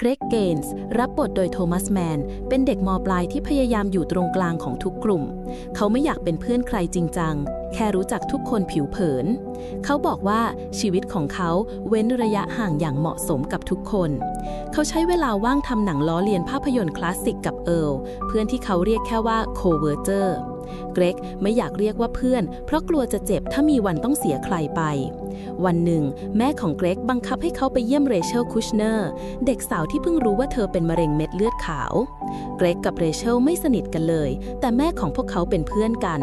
เกรกเกนส์รับบทโดยโทมัสแมน เป็นเด็กมปลายที่พยายามอยู่ตรงกลางของทุกกลุ่ม เขาไม่อยากเป็นเพื่อนใครจริงจัง แค่รู้จักทุกคนผิวเผิน เขาบอกว่าชีวิตของเขาเว้นระยะห่างอย่างเหมาะสมกับทุกคน เขาใช้เวลาว่างทำหนังล้อเลียนภาพยนตร์คลาสสิกกับเอิร์ลเพื่อนที่เขาเรียกแค่ว่าโคเวอร์เจอร์ เกรกไม่อยากเรียกว่าเพื่อน เพราะกลัวจะเจ็บถ้ามีวันต้องเสียใครไป วันหนึ่ง แม่ของเกรกบังคับให้เขาไปเยี่ยมเรเชลคุชเนอร์ เด็กสาวที่เพิ่งรู้ว่าเธอเป็นมะเร็งเม็ดเลือดขาว เกรกกับเรเชลไม่สนิทกันเลย แต่แม่ของพวกเขาเป็นเพื่อนกัน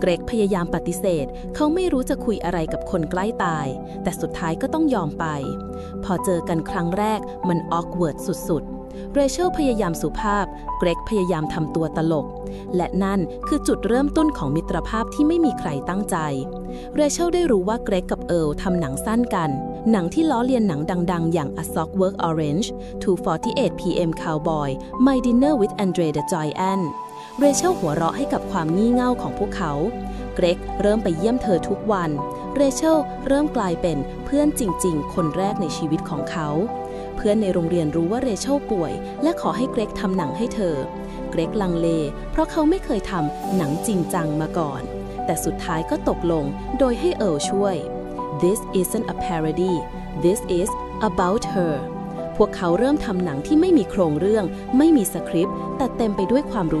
เกรกพยายามปฏิเสธ เขาไม่รู้จะคุยอะไรกับคนใกล้ตาย แต่สุดท้ายก็ต้องยอมไป พอเจอกันครั้งแรกมันออกเวิร์ดสุดๆ เรเชลพยายามสุภาพ เกรกพยายามทำตัวตลก และนั่นคือจุดเริ่มต้นของมิตรภาพที่ไม่มีใครตั้งใจ เรเชลได้รู้ว่าเกรกกับเอิร์ลทำหนังสั้นกันหนังที่ล้อเลียนหนังดัง ๆ อย่าง A Sock Work Orange 248 PM Cowboy My Dinner with Andre the Giant เรเชลหัวเราะให้กับความงี่เง่าของพวกเขา เกรกเริ่มไปเยี่ยมเธอทุกวัน เรเชลเริ่มกลายเป็นเพื่อนจริง ๆ คนแรกในชีวิตของเขา เพื่อนในโรงเรียนรู้ว่าเรเชลป่วย และขอให้เกรกทำหนังให้เธอ เกรกลังเล เพราะเขาไม่เคยทำหนังจริงจังมาก่อน แต่สุดท้ายก็ตกลงโดยให้เอิร์ลช่วย This isn't a parody This is about her พวกเขาเริ่มทำหนังที่ไม่มีโครงเรื่อง ไม่มีสคริปต์ แต่เต็มไปด้วยความรู้